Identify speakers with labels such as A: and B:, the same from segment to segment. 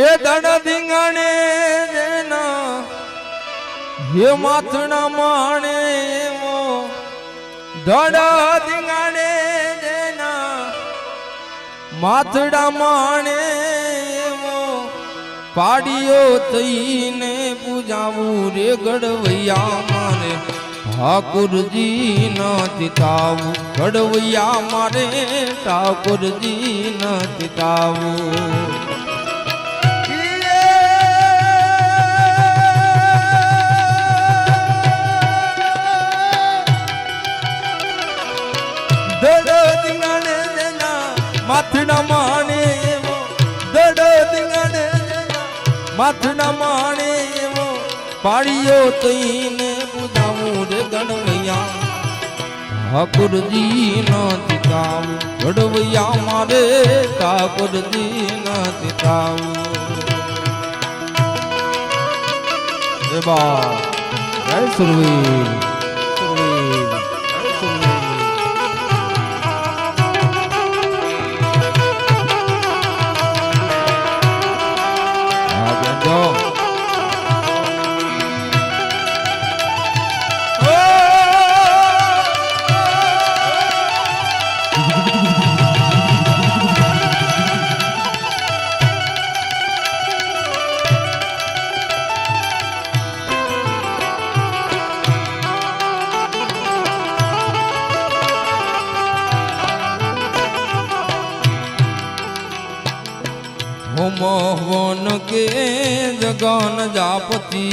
A: એ દાડા ધીંગાણે દેના હે માથણા માણે દડા ધીંગાણે દેના માથડા માણે પાડીઓ થઈને પૂજાવું રે ગડવૈયા મારે. ઠાકુરજી ન ચિતાવું ગડવૈયા મારે ઠાકુરજી ન તાવું પાડીઓ તઈને બુધાવું રે ગણવૈયા. ઠાકુરજી નથી કાવું ગડવૈયા મારે ઠાકુરજી નથી કાવું જય સુરવીર. મોહન કે જગન જાપતિ,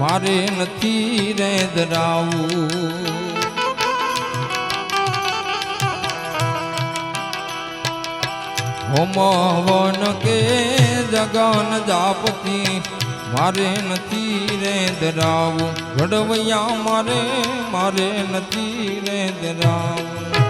A: મારે નથી રે ધરાવું હોમવન કે જગન જાપતિ, મારે નથી રે ધરાવું ઘડવૈયા મારે મારે નથી રે ધરાવું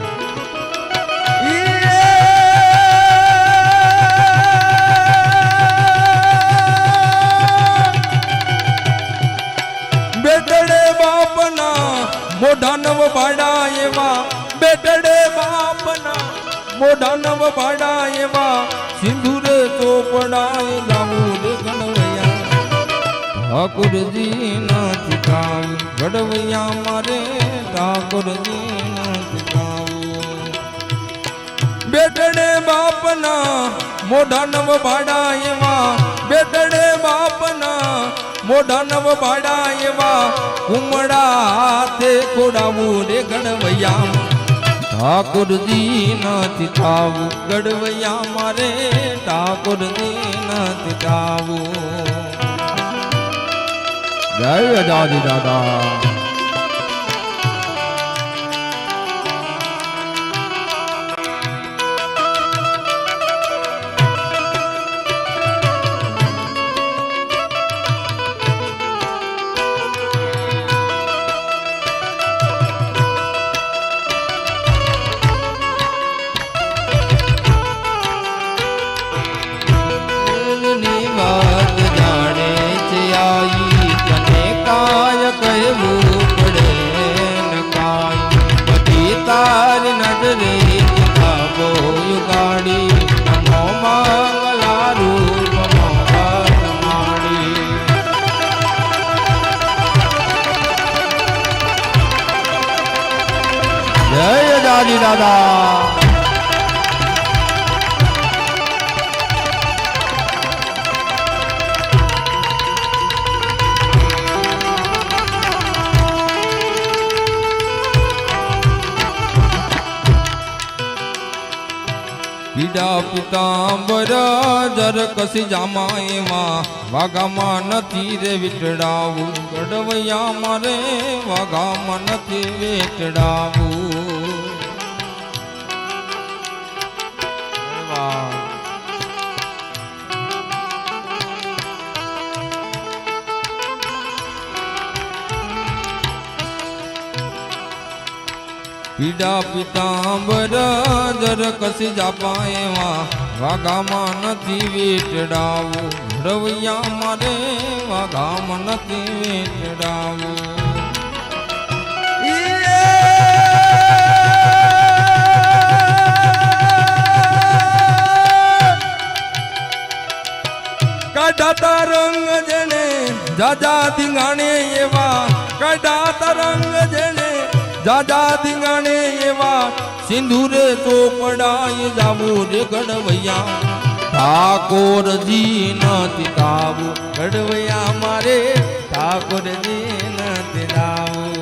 A: બેટડે બાપના મોઢા નવ ભાડા એવા બેટડે બાપના મોઢા નવ ભાડા એવા, સિંધુર ચોપડાય લાવું ગણવૈયા. ઠાકુરજી ના કાવું ગડવૈયા મારે ઠાકુરજી ના કાવું બેટડે બાપના મોઢા નવ ભાડા એવા મોઢા નવ ભાડા એવા ઉમડા હાથે કોડાવું રે ગણવૈયા ઠાકોરજી નથી થાવું ગડવૈયા મારે ઠાકોરજી નથી થાવું. જય દાદી દાદા. પીડા પિતાંબર જર કસી જામા એમાં વાઘામાં નથી રે વીટડાવું ગઢવૈયા મારે વાઘામાં નથી વેટડાવું પીડા પિતાંબર જર કસી જાપા એવા વાઘામાં નથી વેટડાવું. રવૈયા મારે વાઘામાં નથી વેટડાવું. કડાતા રંગ જેને જાજા ધીંગાણે એવા. કડાતા રંગ જેને જાજા ધીંગાણે એવા સિંધુરે ચોપડાય જાવું રે ગણવૈયા ઠાકોરજી નથી તાવું ગણવૈયા મારે, ઠાકોરજી નથી તાવું.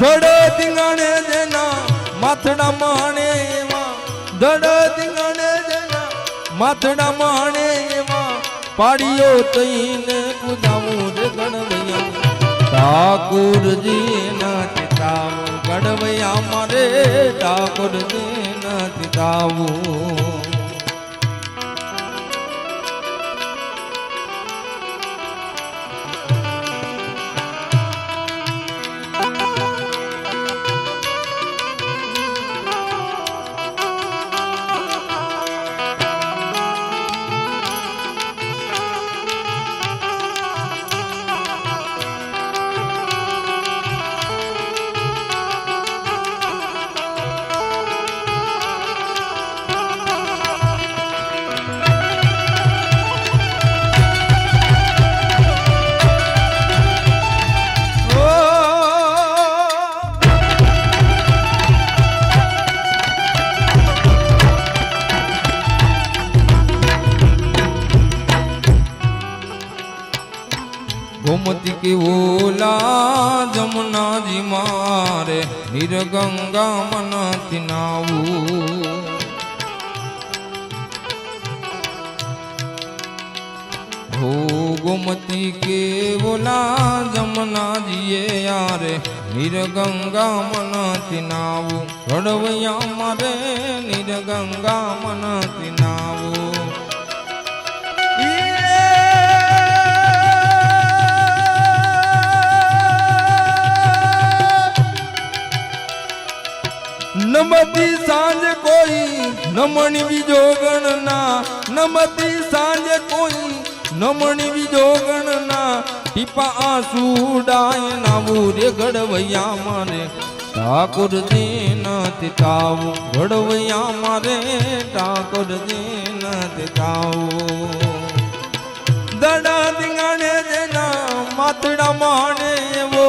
A: ધડ ધીંગાણે જેના માથડા માણે એવા, ધડ માથડા માણે એવા પાડીઓ તઈને કુદાવું રે ગણવૈયા. ઠાકુરજી નથી તાવું, ગણવૈયા મારે ઠાકુરજી નથી તાવું. કે ઓલા જમના જી મારે નિરગંગા મન તિનાવું હો ગોમતી કે ઓલા જમના જીએ યારે નિરગંગા મન તિનાવું રડવૈયા મારે નિરગંગા મન નાવું. ગણના સાંજે કોઈ નમણી બીજો ગણના ટીપા આંસુ ડાય નાવું રે ગડવૈયા મારે. ઠાકોર નથી તાવું ગડવૈયા મારે ઠાકોર નથી તાવું. દડા દિંગાણે જેના માથડા માણે એવો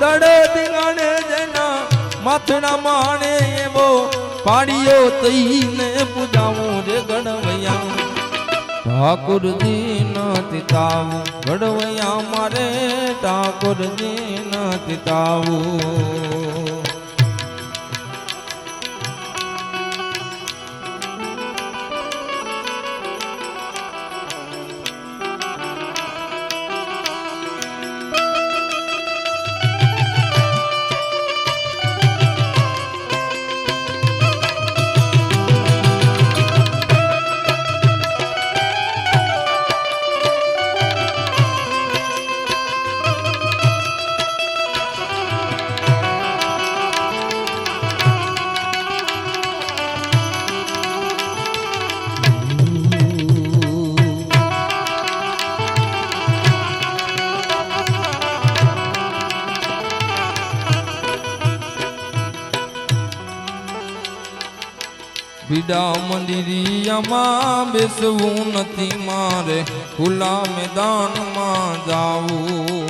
A: દડા દિંગાણે જેના માથડા માણે એવો પાડીઓ તઈને પૂજાવું રે ગણવૈયા ઠાકુરજી નથી તાવું. ગડવૈયા મારે ઠાકુરજી નથી તાવું. બીડા મંદિરિયામાં બેસવું નથી મારે. ખુલ્લા મેદાનમાં જાવું.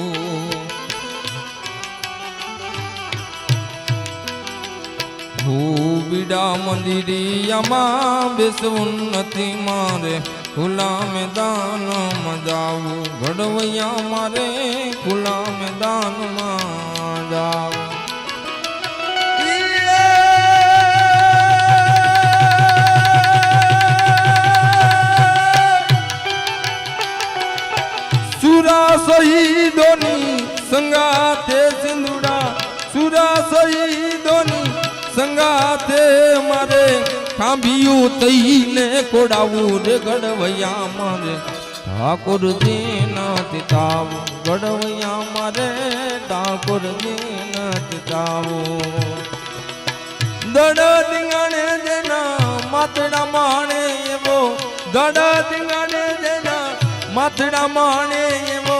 A: હું બીડા મંદિરિયામાં બેસવું નથી મારે. ખુલ્લા મેદાનમાં જાવું. ઘડવૈયા મારે ખુલ્લા મેદાનમાં જાવું. ખાંભિયું તઈને કોડાવું રે ગડવૈયા મારે ઠાકોર નથી તાવું ગડવૈયા મારે ઠાકોર નથી તાવું દડ દિંગાણે જેના માથડા માણે એવો દડ દિંગાણે જેના માથડા માણે એવો